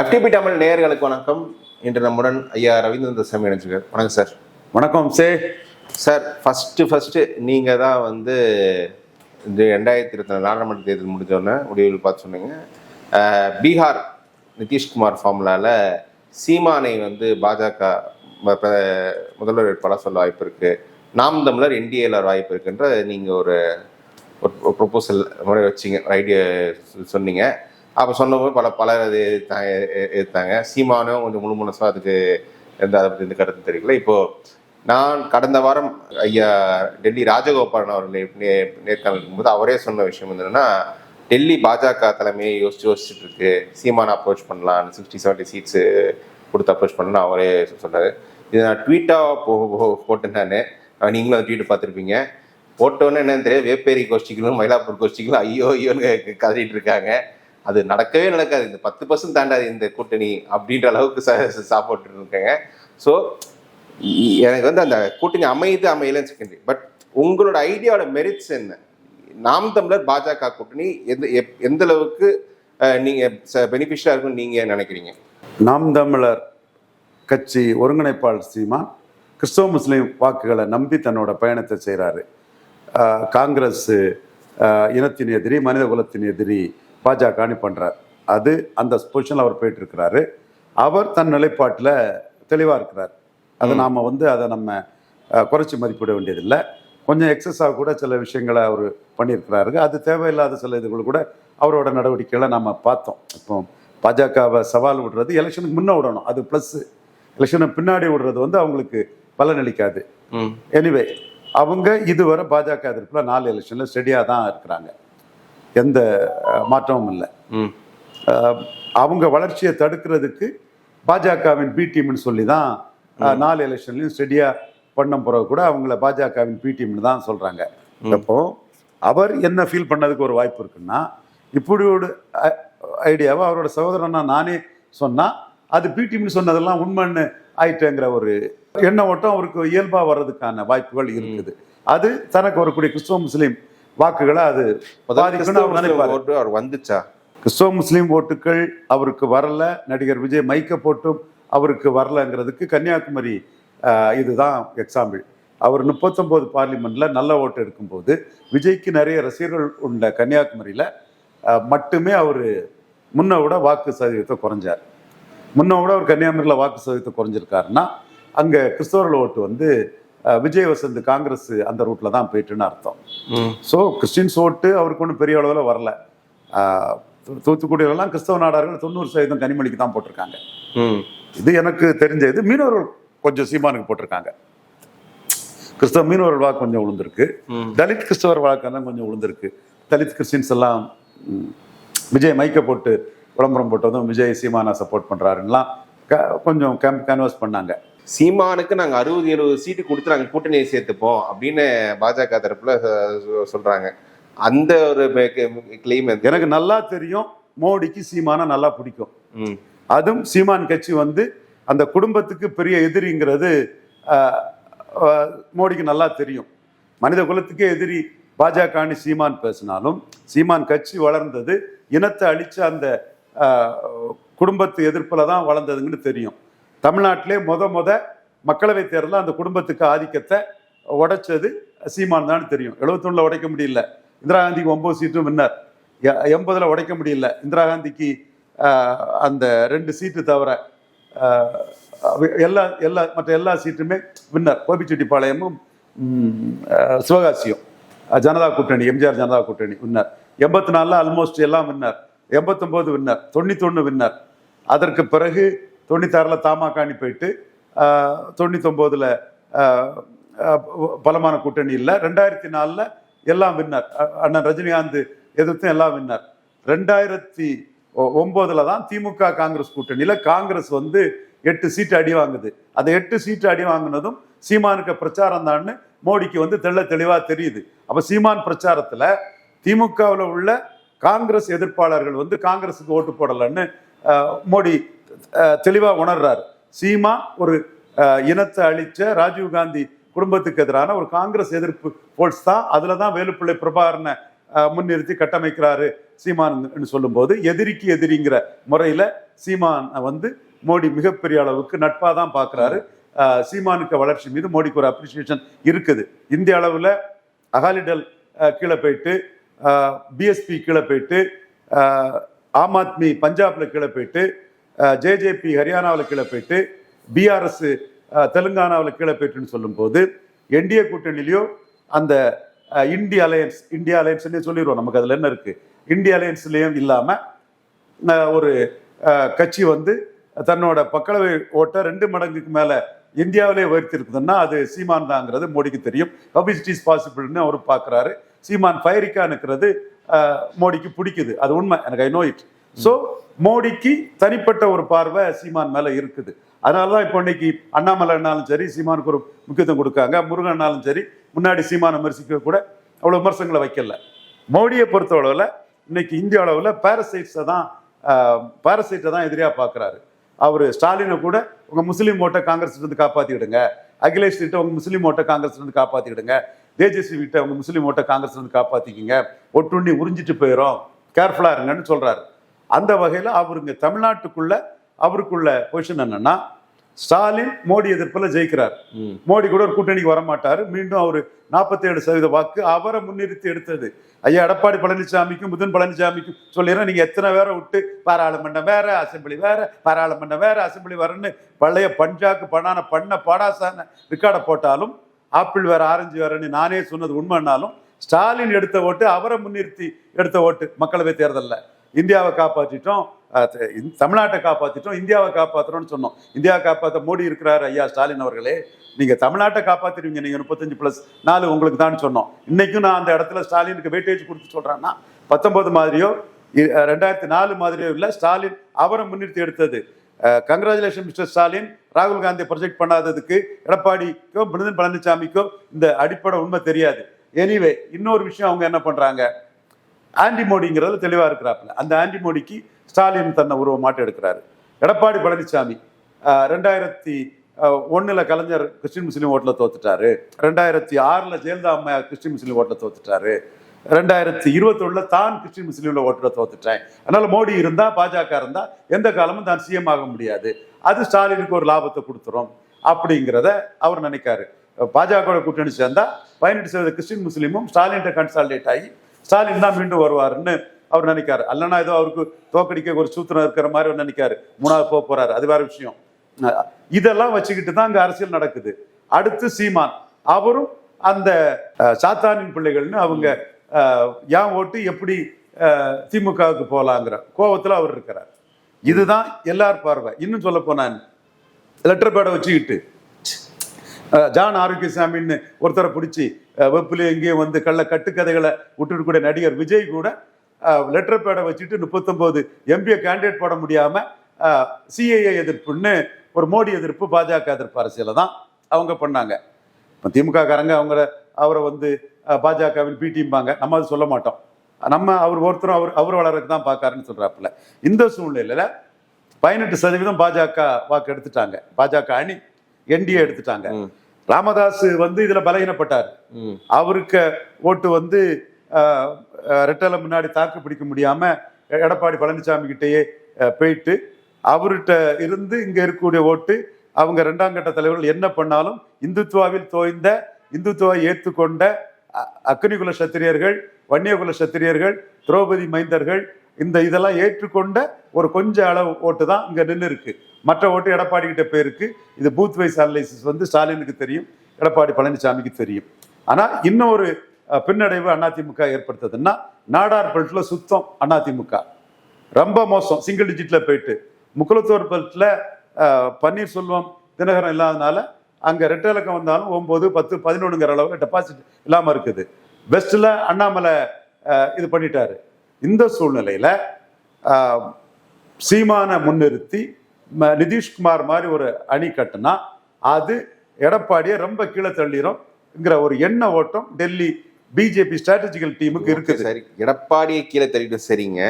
FTP Tamil நேயர்களுக்கு வணக்கம். இன்று நம்முடன் ஐயா ரவீந்திர சாமி இணைஞ்சிருக்கார். வணக்கம் சார். வணக்கம் சே. சார் ஃபஸ்ட்டு ஃபஸ்ட்டு நீங்கள் தான் வந்து இந்த ரெண்டாயிரத்தி இருபத்தி நாலு நாடாளுமன்ற தேர்தல் முடிஞ்சோடனே முடிவில் பார்த்து சொன்னீங்க. பீகார் நிதிஷ்குமார் ஃபார்முலாவில் சீமானை வந்து பாஜக முதல்வர் வேட்பாளர் சொல்ல வாய்ப்பு இருக்கு. நாம் தமிழர் என்டிஏல வாய்ப்பு இருக்குன்ற நீங்கள் ஒரு ஒரு ப்ரொபோசல் முறை வச்சிங்க ஐடியா சொன்னீங்க. அப்போ சொன்னபோது பல பலர் அது எதிர்த்தாங்க எதிர்த்தாங்க. சீமானும் கொஞ்சம் முழு முழுசாக அதுக்கு எந்த அதை பற்றி எந்த கருத்து தெரியல. இப்போது நான் கடந்த வாரம் ஐயா டெல்லி ராஜகோபாலன் அவர்கள் நே- நேர்காணல் இருக்கும்போது அவரே சொன்ன விஷயம் என்னன்னா டெல்லி பாஜக தலைமையை யோசிச்சு யோசிச்சுட்டு இருக்கு. சீமான அப்ரோச் பண்ணலாம் சிக்ஸ்டி செவன்ட்டி சீட்ஸு கொடுத்து அப்ரோச் பண்ணலாம் அவரே சொன்னார். இது நான் ட்வீட்டாக போ போட்டேன் நான். நீங்களும் அந்த ட்வீட் பார்த்துருப்பீங்க. போட்டோன்னு என்னன்னு தெரியாது. வேப்பேரி கோஷ்டிகளும் மயிலாப்பூர் கோஷ்டிகளும் ஐயோ ஐயோன்னு கதறிட்டு இருக்காங்க. அது நடக்கவே நடக்காது. இந்த பத்து பர்சன்ட் தாண்டாது இந்த கூட்டணி அப்படின்ற அளவுக்கு சாப்பிட்டு இருக்காங்க ஸோ எனக்கு வந்து அந்த கூட்டணி அமையுது அமையலன்னு செகண்டரி பட் உங்களோட ஐடியாவோட மெரிட்ஸ் என்ன? நாம் தமிழர் பாஜக கூட்டணி எந்த எப்- எந்த அளவுக்கு அஹ், நீங்க இருக்கும்னு நீங்க நினைக்கிறீங்க? நாம் தமிழர் கட்சி ஒருங்கிணைப்பாளர் சீமான் கிறிஸ்தவ முஸ்லீம் வாக்குகளை நம்பி தன்னோட பயணத்தை செய்கிறாரு காங்கிரஸ் இனத்தின் எதிரி மனித குலத்தின் எதிரி பாஜக பண்ணுறார் அது அந்த பொசிஷனில் அவர் போயிட்டு இருக்கிறாரு அவர் தன் நிலைப்பாட்டில் தெளிவாக இருக்கிறார். அதை நாம் வந்து அதை நம்ம குறைச்சி மதிப்பிட வேண்டியதில்லை. கொஞ்சம் எக்ஸஸாக கூட சில விஷயங்களை அவர் பண்ணியிருக்கிறாரு. அது தேவையில்லாத சில இதுகள் கூட அவரோட நடவடிக்கைகளை நம்ம பார்த்தோம். இப்போ பாஜகவை சவால் விடுறது எலெக்ஷனுக்கு முன்ன விடணும். அது ப்ளஸ்ஸு எலெக்ஷனுக்கு பின்னாடி விடுறது வந்து அவங்களுக்கு பலனளிக்காது. எனிவே அவங்க இதுவரை பாஜக எதிர்ப்பில் நாலு எலெக்ஷனில் ஸ்டெடியாக தான் இருக்கிறாங்க. எந்த மாற்றமும் இல்லை. அவங்க வளர்ச்சியை தடுக்கிறதுக்கு பாஜகவின் பி டீம்னு சொல்லி தான் நாலு எலெக்ஷன்லையும் ஸ்டெடியாக பண்ண பிறகு கூட அவங்கள பாஜகவின் பி டீம்னு தான் சொல்கிறாங்க அப்போ அவர் என்ன ஃபீல் பண்ணதுக்கு ஒரு வாய்ப்பு இருக்குன்னா இப்படி ஒரு ஐடியாவை அவரோட சகோதரனா நானே சொன்னா அது பி டீம்னு சொன்னதெல்லாம் உண்மைன்னு ஆயிட்டேங்கிற ஒரு எண்ண ஓட்டம் அவருக்கு இயல்பா வர்றதுக்கான வாய்ப்புகள் இருக்குது. அது தனக்கு வரக்கூடிய கிறிஸ்தவ முஸ்லீம் வாக்குகளை அது முதல்ல பாதிக்கும்னு அவர் வந்துச்சா? கிறிஸ்தவ முஸ்லீம் ஓட்டுகள் அவருக்கு வரல நடிகர் விஜய் மைக்க போட்டும் அவருக்கு வரலங்கிறதுக்கு கன்னியாகுமரி இதுதான் எக்ஸாம்பிள் அவர் முப்பத்தொம்போது பார்லிமெண்ட்ல நல்ல ஓட்டு எடுக்கும்போது விஜய்க்கு நிறைய ரசிகர்கள் உள்ள கன்னியாகுமரியில மட்டுமே அவர் முன்ன விட வாக்கு சதவீதத்தை குறைஞ்சார். முன்ன விட அவர் கன்னியாகுமரியில் வாக்கு சதவீதத்தை குறைஞ்சிருக்காருன்னா அங்கே கிறிஸ்தவர்கள் ஓட்டு வந்து விஜய் வசந்த் காங்கிரஸ் அந்த ரூட்ல தான் போயிட்டுன்னு அர்த்தம். ஸோ கிறிஸ்டின்ஸ் ஓட்டு அவருக்கு ஒன்றும் பெரிய அளவில் வரல. தூத்துக்குடியிலலாம் கிறிஸ்தவ நாடார்கள் தொண்ணூறு சதவீதம் கனிமொழிக்கு தான் போட்டிருக்காங்க. இது எனக்கு தெரிஞ்ச இது மீனவர்கள் கொஞ்சம் சீமானுக்கு போட்டிருக்காங்க. கிறிஸ்தவ மீனவர்கள் வாக்கு கொஞ்சம் விழுந்திருக்கு ம். தலித் கிறிஸ்தவர் வாக்கெல்லாம் கொஞ்சம் விழுந்திருக்கு தலித் கிறிஸ்டின்ஸ் எல்லாம் விஜய் மைக்க போட்டு விளம்பரம் போட்டதும் விஜய் சீமானா சப்போர்ட் பண்றாருலாம் க- கொஞ்சம் கேம் கேன்வாஸ் பண்ணாங்க. சீமானுக்கு நாங்க அறுபது எழுபது சீட்டு கொடுத்து நாங்க கூட்டணியை சேர்த்துப்போம் அப்படின்னு பாஜக தரப்புல அஹ், சொ- சொல்றாங்க. அந்த ஒரு கிளைம் எனக்கு நல்லா தெரியும். மோடிக்கு சீமானா நல்லா பிடிக்கும். அதுவும் சீமான் கட்சி வந்து அந்த குடும்பத்துக்கு பெரிய எதிரிங்கிறது மோடிக்கு நல்லா தெரியும். மனித குலத்துக்கே எதிரி பாஜகன்னு சீமான் பேசினாலும் சீமான் கட்சி வளர்ந்தது இனத்தை அழிச்ச அந்த குடும்பத்து எதிர்ப்பில் தான் வளர்ந்ததுங்கன்னு தெரியும். தமிழ்நாட்டிலே முத முத மக்களவைத் தேர்தலில் அந்த குடும்பத்துக்கு ஆதிக்கத்தை உடைச்சது சீமான் தான் தெரியும். எழுபத்தொன்னில் உடைக்க முடியல. இந்திரா காந்திக்கு ஒன்பது சீட்டும் வின்னர். எண்பதில் உடைக்க முடியல. இந்திரா காந்திக்கு அந்த ரெண்டு சீட்டு தவிர எல்லா எல்லா மற்ற எல்லா சீட்டுமே வின்னர். கோபிச்செட்டிப்பாளையமும் சிவகாசியும். ஜனதா கூட்டணி எம்ஜிஆர் ஜனதா கூட்டணி வின்னர். எண்பத்தி நாலில் ஆல்மோஸ்ட் எல்லாம் வின்னர். எண்பத்தொம்போது வின்னர். தொண்ணூத்தொன்று வின்னர். அதற்கு பிறகு தொண்ணூத்தாறில் தமாக போயிட்டு தொண்ணூத்தொம்போதில் பலமான கூட்டணி இல்லை. ரெண்டாயிரத்தி நாலில் எல்லாம் வின்னர் அண்ணன் ரஜினிகாந்த் எதிர்த்தும் எல்லாம் வின்னர் ரெண்டாயிரத்தி ஒ- தான் திமுக காங்கிரஸ் கூட்டணியில் காங்கிரஸ் வந்து எட்டு சீட்டு அடி வாங்குது. அந்த எட்டு சீட்டு அடி வாங்கினதும் சீமானுக்கு பிரச்சாரம் தான்னு மோடிக்கு வந்து தெள்ள தெளிவாக தெரியுது. அப்போ சீமான் பிரச்சாரத்தில் திமுகவில் உள்ள காங்கிரஸ் எதிர்ப்பாளர்கள் வந்து காங்கிரஸுக்கு ஓட்டு போடலன்னு மோடி தெளிவாக தெளிவா உணர்றாரு. சீமா ஒரு இனத்தை அழிச்ச ராஜீவ் காந்தி குடும்பத்துக்கு எதிரான ஒரு காங்கிரஸ் எதிர்ப்பு போல்ஸ் தான். அதில் தான் வேலுப்பிள்ளை பிரபாகரனை முன்னிறுத்தி கட்டமைக்கிறாரு சீமான் சொல்லும்போது எதிரிக்கு எதிரிங்கிற முறையில் சீமான் வந்து மோடி மிகப்பெரிய அளவுக்கு நட்பாக தான் பார்க்குறாரு சீமானுக்கு வளர்ச்சி மீது மோடிக்கு ஒரு அப்ரிசியேஷன் இருக்குது. இந்திய அளவில் அகாலிடல் கீழே போயிட்டு பிஎஸ்பி கீழே போயிட்டு ஆம் ஆத்மி பஞ்சாப்ல கீழே போயிட்டு ஜேஜேபி ஹரியானாவில் கீழே போயிட்டு பிஆர்எஸ் தெலுங்கானாவில் கீழே போயிட்டுன்னு சொல்லும்போது என்டிஏ கூட்டணியிலையோ அந்த இந்திய அலையன்ஸ் இந்தியா அலையன்ஸ்னே சொல்லிடுவோம். நமக்கு அதில் என்ன இருக்குது இந்திய அலையன்ஸ்லேயும் இல்லாமல் ஒரு கட்சி வந்து தன்னோட மக்களவை ஓட்டை ரெண்டு மடங்குக்கு மேலே இந்தியாவிலே உயர்த்திருக்குதுன்னா அது சீமான் தாங்கிறது மோடிக்கு தெரியும். பப்ளிசிட்டி இஸ் பாசிபிள்னு அவர் பார்க்குறாரு சீமான் ஃபயரிக்கா மோடிக்கு பிடிக்குது. அது உண்மை. எனக்கு ஐ நோ இட் ஸோ மோடிக்கு தனிப்பட்ட ஒரு பார்வை சீமான் மேலே இருக்குது. அதனால தான் இப்போ இன்னைக்கு அண்ணாமலைனாலும் சரி சீமானுக்கு ஒரு முக்கியத்துவம் கொடுக்காங்க. முருகன்னாலும் சரி முன்னாடி சீமான விமர்சிக்க கூட அவ்வளோ விமர்சனங்களை வைக்கல. மோடியை பொறுத்த அளவில் இன்னைக்கு இந்திய அளவில் பாரசைட்ஸை தான் பாரசைட்டை தான் எதிரியாக பார்க்குறாரு அவர் ஸ்டாலினை கூட உங்கள் முஸ்லீம் ஓட்டை காங்கிரஸ்லேருந்து காப்பாற்றிடுங்க அகிலேஷ் கிட்ட உங்கள் முஸ்லீம் ஓட்டை காங்கிரஸ்லேருந்து காப்பாற்றிடுங்க தேஜஸ்வி கிட்ட உங்கள் முஸ்லீம் ஓட்டை காங்கிரஸ்லேருந்து காப்பாற்றிக்கிங்க ஒட்டுண்ணி உறிஞ்சிட்டு போயிடும் கேர்ஃபுல்லாக இருங்கன்னு சொல்கிறாரு அந்த வகையில் அவருங்க தமிழ்நாட்டுக்குள்ள அவருக்குள்ள பொசிஷன் என்னன்னா ஸ்டாலின் மோடி எதிர்ப்பில் ஜெயிக்கிறார். மோடி கூட ஒரு கூட்டணிக்கு வர மாட்டாரு மீண்டும் அவர் நாற்பத்தேழு சதவீத வாக்கு அவரை முன்னிறுத்தி எடுத்தது. ஐயா எடப்பாடி பழனிசாமிக்கும் புதன் பழனிசாமிக்கும் சொல்லிடுறேன். நீங்க எத்தனை பேரை விட்டு பாராளுமன்றம் வேற அசெம்பிளி வேற பாராளுமன்றம் வேற அசெம்பிளி வரன்னு பழைய பஞ்சாக்கு பண்ணான பண்ண பாடாசான ரெக்கார்டை போட்டாலும் ஆப்பிள் வேற ஆரஞ்சு வேறன்னு நானே சொன்னது உண்மைன்னாலும் ஸ்டாலின் எடுத்த ஓட்டு அவரை முன்னிறுத்தி எடுத்த ஓட்டு மக்களவை தேர்தலில். இந்தியாவை காப்பாற்றிட்டோம் தமிழ்நாட்டை காப்பாற்றிட்டோம் இந்தியாவை காப்பாற்றுறோம்னு சொன்னோம். இந்தியாவை காப்பாற்ற மோடி இருக்கிறார் ஐயா ஸ்டாலின் அவர்களே. நீங்கள் தமிழ்நாட்டை காப்பாத்திருவீங்க நீங்கள் முப்பத்தஞ்சு ப்ளஸ் நாலு உங்களுக்கு தான் சொன்னோம். இன்றைக்கும் நான் அந்த இடத்துல ஸ்டாலினுக்கு வெயிட்டேஜ் கொடுத்து சொல்கிறேன்னா பத்தொம்போது மாதிரியோ ரெண்டாயிரத்தி நாலு மாதிரியோ இல்லை ஸ்டாலின் அவரை முன்னிறுத்தி எடுத்தது. Congratulation mister Stalin. ராகுல் காந்தி ப்ரொஜெக்ட் பண்ணாததுக்கு எடப்பாடிக்கோ பிருந்தன் பழனிசாமிக்கோ இந்த அடிப்படை உண்மை தெரியாது. எனிவே இன்னொரு விஷயம் அவங்க என்ன பண்ணுறாங்க ஆன்டி மோடிங்கிறதுல தெளிவா இருக்கிறாப்புல. அந்த ஆண்டி மோடிக்கு ஸ்டாலின் தன்னை உருவ மாட்டு எடுக்கிறாரு. எடப்பாடி பழனிசாமி ரெண்டாயிரத்தி ஒன்றில் கலைஞர் கிறிஸ்டின் முஸ்லீம் ஓட்டில் தோத்துட்டாரு. ரெண்டாயிரத்தி ஆறில் ஜெயலலிதா அம்மையார் கிறிஸ்டின் முஸ்லீம் ஓட்டில் தோத்துட்டாரு. ரெண்டாயிரத்தி இருபத்தொழில் தான் கிறிஸ்டின் முஸ்லீமில் ஓட்டில் தோத்துட்டேன். அதனால் மோடி இருந்தால் பாஜக இருந்தால் எந்த காலமும் தான் சிஎம் ஆக முடியாது. அது ஸ்டாலினுக்கு ஒரு லாபத்தை கொடுத்துரும் அப்படிங்கிறத அவர் நினைக்காரு. பாஜக கூட்டணி சேர்ந்தா பதினெட்டு சதவீத கிறிஸ்டின் முஸ்லீமும் ஸ்டாலின்கிட்ட கன்சால்டேட் ஆகி ஸ்டாலின் தான் மீண்டும் வருவாருன்னு அவர் நினைக்காரு. அல்லனா ஏதோ அவருக்கு தோக்கடிக்க ஒரு சூத்திரம் இருக்கிற மாதிரி அவர் நினைக்காரு. மூணாவது போக போறாரு. அது வேற விஷயம். இதெல்லாம் வச்சுக்கிட்டு தான் அங்க அரசியல் நடக்குது. அடுத்து சீமான். அவரும் அந்த சாத்தானின் பிள்ளைகள்னு அவங்க ஏன் ஓட்டு எப்படி திமுகவுக்கு போகலாங்கிற கோபத்தில் அவர் இருக்கிறார். இதுதான் எல்லார் பார்வை. இன்னும் சொல்ல போனான் லெட்டர் பேடை வச்சுக்கிட்டு ஜான் ஆரோக்கியசாமின்னு ஒருத்தரை பிடிச்சி வெப்பில எங்கேயும் வந்து கள்ள கட்டுக்கதைகளை விட்டுட்டு நடிகர் விஜய் கூட லெட்டர் பேடை வச்சுட்டு முப்பத்தொம்போது எம்பிஏ கேண்டிடேட் போட முடியாமல் சிஏஏ எதிர்ப்புன்னு ஒரு மோடி எதிர்ப்பு பாஜக எதிர்ப்பு அரசியலை தான் அவங்க பண்ணாங்க. இப்போ திமுக காரங்க அவங்கள அவரை வந்து பாஜகவின் பிடிம்பாங்க நம்ம அது சொல்ல மாட்டோம். நம்ம அவர் ஒருத்தரும் அவர் அவர் வளர்றதுக்கு தான் பார்க்காருன்னு சொல்கிறாப்புல இந்த சூழ்நிலையில் பதினெட்டு சதவீதம் பாஜக வாக்கு எடுத்துட்டாங்க. பாஜக அணி என்டிஏ எடுத்துட்டாங்க. ராமதாஸ் வந்து இதுல பலகீனப்பட்டார். அவருக்கு ஓட்டு வந்து ரெட்டலை முன்னாடி தாக்கு பிடிக்க முடியாம எடப்பாடி பழனிசாமி கிட்டேயே போயிட்டு அவர்கிட்ட இருந்து இங்க இருக்கக்கூடிய ஓட்டு அவங்க இரண்டாம் கட்ட தலைவர்கள் என்ன பண்ணாலும் இந்துத்துவாவில் தோய்ந்த இந்துத்துவை ஏற்றுக்கொண்ட அக்னிகுல சத்திரியர்கள் வன்னியகுல சத்திரியர்கள் திரௌபதி மைந்தர்கள் இந்த இதெல்லாம் ஏற்றுக்கொண்ட ஒரு கொஞ்ச அளவு ஓட்டு தான் இங்க நின்று இருக்கு மற்ற ஓட்டு எடப்பாடி கிட்ட போயிருக்கு இது பூத் வைஸ் அனலைசிஸ் வந்து ஸ்டாலினுக்கு தெரியும் எடப்பாடி பழனிசாமிக்கு தெரியும். ஆனால் இன்னொரு பின்னடைவு அதிமுக ஏற்படுத்துதுன்னா நாடார் பெல்ட்ல சுத்தம் அதிமுக. ரொம்ப மோசம் சிங்கிள் டிஜிட்ல போயிட்டு. முக்குளத்தூர் பெல்ட்ல பன்னீர்செல்வம் தினகரன் இல்லாதனால அங்கே ரெட்டை இலக்கம் வந்தாலும் ஒம்பது பத்து பதினொன்றுங்கிற அளவுக்கு டெபாசிட் இல்லாமல் இருக்குது. வெஸ்ட்டில் அண்ணாமலை இது பண்ணிட்டாரு. இந்த சூழ்நிலையில் சீமான முன்னிறுத்தி நிதிஷ்குமார் மாதிரி ஒரு அணி கட்டுனா அது எடப்பாடியை ரொம்ப கீழே தள்ளிடும்ங்கிற ஒரு எண்ண ஓட்டம் டெல்லி பிஜேபி ஸ்ட்ராட்டஜிக்கல் டீமுக்கு இருக்குது. சரி. எடப்பாடியை கீழே தள்ளிட்டு சரிங்க.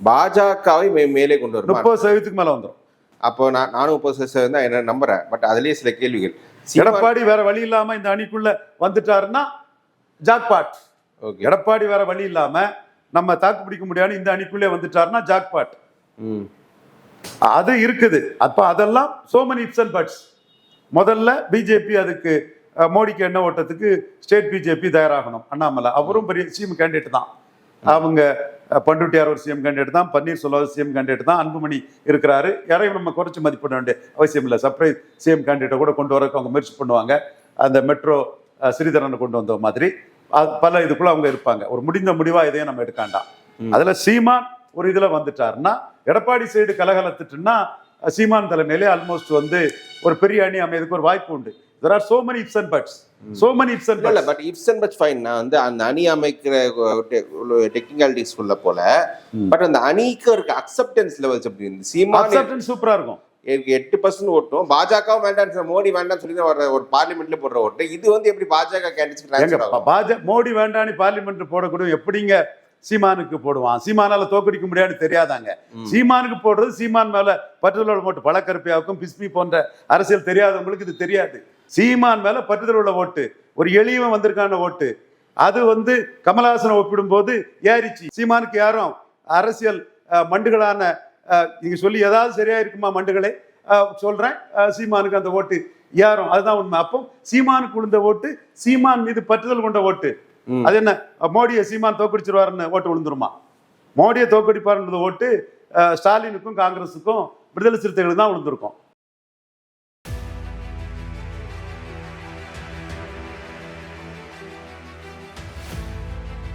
பாஜகவை மேலே கொண்டு வருமா? முப்பது சதவீதத்துக்கு மேல வந்துடும் அப்போ நான் நானும் முப்பது சதவீதம் தான் என்ன நம்புறேன். பட் அதுலயே சில கேள்விகள். எடப்பாடி வேற வழி இல்லாம இந்த அணிக்குள்ள வந்துட்டாருன்னா ஜாக்பாட் ஓகே. எடப்பாடி வேற வழி இல்லாம நம்ம தாக்கு பிடிக்க முடியாது இந்த அணிக்குள்ளே வந்துட்டாருன்னா ஜாக்பாட் ம். அது இருக்குது. அப்ப அதெல்லாம் so many ifs and buts முதல்ல பிஜேபி அதுக்கு மோடிக்கு எண்ணெய் ஓட்டத்துக்கு ஸ்டேட் பிஜேபி தயாராகணும். அண்ணாமலை அவரும் பெரிய சிஎம் கேண்டிடேட் தான். அவங்க அஹ், பண்ருட்டியார் ஒரு சிஎம் கேண்டிடேட் தான் பன்னீர்செல்வம் சிஎம் கேண்டிடேட் தான் அன்புமணி இருக்கிறாரு. யாரையும் நம்ம குறைச்சு மதிப்பிட வேண்டிய அவசியம் இல்லை. சர்ப்ரைஸ் சிஎம் கேண்டிடேட்டை கூட கொண்டு வரக்கு அவங்க முயற்சி பண்ணுவாங்க. அந்த மெட்ரோ ஸ்ரீதரனை கொண்டு வந்த மாதிரி. பல இதுக்குள்ள அவங்க இருப்பாங்க. ஒரு முடிந்த முடிவா இதையும் நம்ம எடுக்காண்டாம் அதுல சீமான் ஒரு இதுல வந்துட்டாருன்னா எடப்பாடி சைடு கலகலத்துட்டுன்னா சீமான் தலைமையிலே ஆல்மோஸ்ட் வந்து ஒரு பெரிய அணி அமையதுக்கு ஒரு வாய்ப்பு உண்டு. There are so many ifs and buts so many ifs and இல்ல but ifs and buts fine நான் வந்து அந்த அணி அமைக்கிற டெக்னிக்காலிட்டிஸ் உள்ள போல பட் அந்த அணிக்கு இருக்க அக்செப்டன்ஸ் லெவல்ஸ் எப்படி இருந்து? சீமான் அக்செப்டன்ஸ் சூப்பரா இருக்கும். எனக்கு எட்டு பர்சன்ட் ஓட்டும். பாஜகவும் வேண்டாம் மோடி வேண்டாம் சொல்லி வர ஒரு பார்லிமெண்ட்ல போடுற ஓட்டு. இது வந்து எப்படி பாஜக கேண்டிடேட்ஸ் எங்க ட்ரான்ஸ்ஃபர் ஆகும் பாஜ மோடி வேண்டான்னு பார்லிமெண்ட் போடக்கூடிய எப்படிங்க சீமானுக்கு போடுவான். சீமானால தோக்கடிக்க முடியாதுன்னு தெரியாதாங்க. சீமானுக்கு போடுறது சீமான் மேல பற்றுதலோட ஓட்டு. பழக்கருப்பியாவுக்கும் பிஸ்மி போன்ற அரசியல் தெரியாதவங்களுக்கு இது தெரியாது. சீமான் மேல பற்றுதல் உள்ள ஓட்டு. ஒரு எளியவன் வந்திருக்கான ஓட்டு. அது வந்து கமலஹாசனை ஒப்பிடும்போது ஏறிச்சு. சீமானுக்கு யாரும் அரசியல் மண்டுகளான நீங்க சொல்லி ஏதாவது சரியா இருக்குமா மண்டுகளே சொல்றேன். சீமானுக்கு அந்த ஓட்டு யாரும் அதுதான் உண்மை. அப்போ சீமானுக்கு விழுந்த ஓட்டு சீமான் மீது பற்றுதல் கொண்ட ஓட்டு. அது என்ன? மோடியை சீமான் தோக்கடிச்சிருவாருன்னு ஓட்டு விழுந்துருமா? மோடியை தோக்கடிப்பாருன்றது ஓட்டு ஸ்டாலினுக்கும் காங்கிரஸுக்கும் விடுதலை சிறுத்தைகளுக்கு தான் விழுந்திருக்கும்.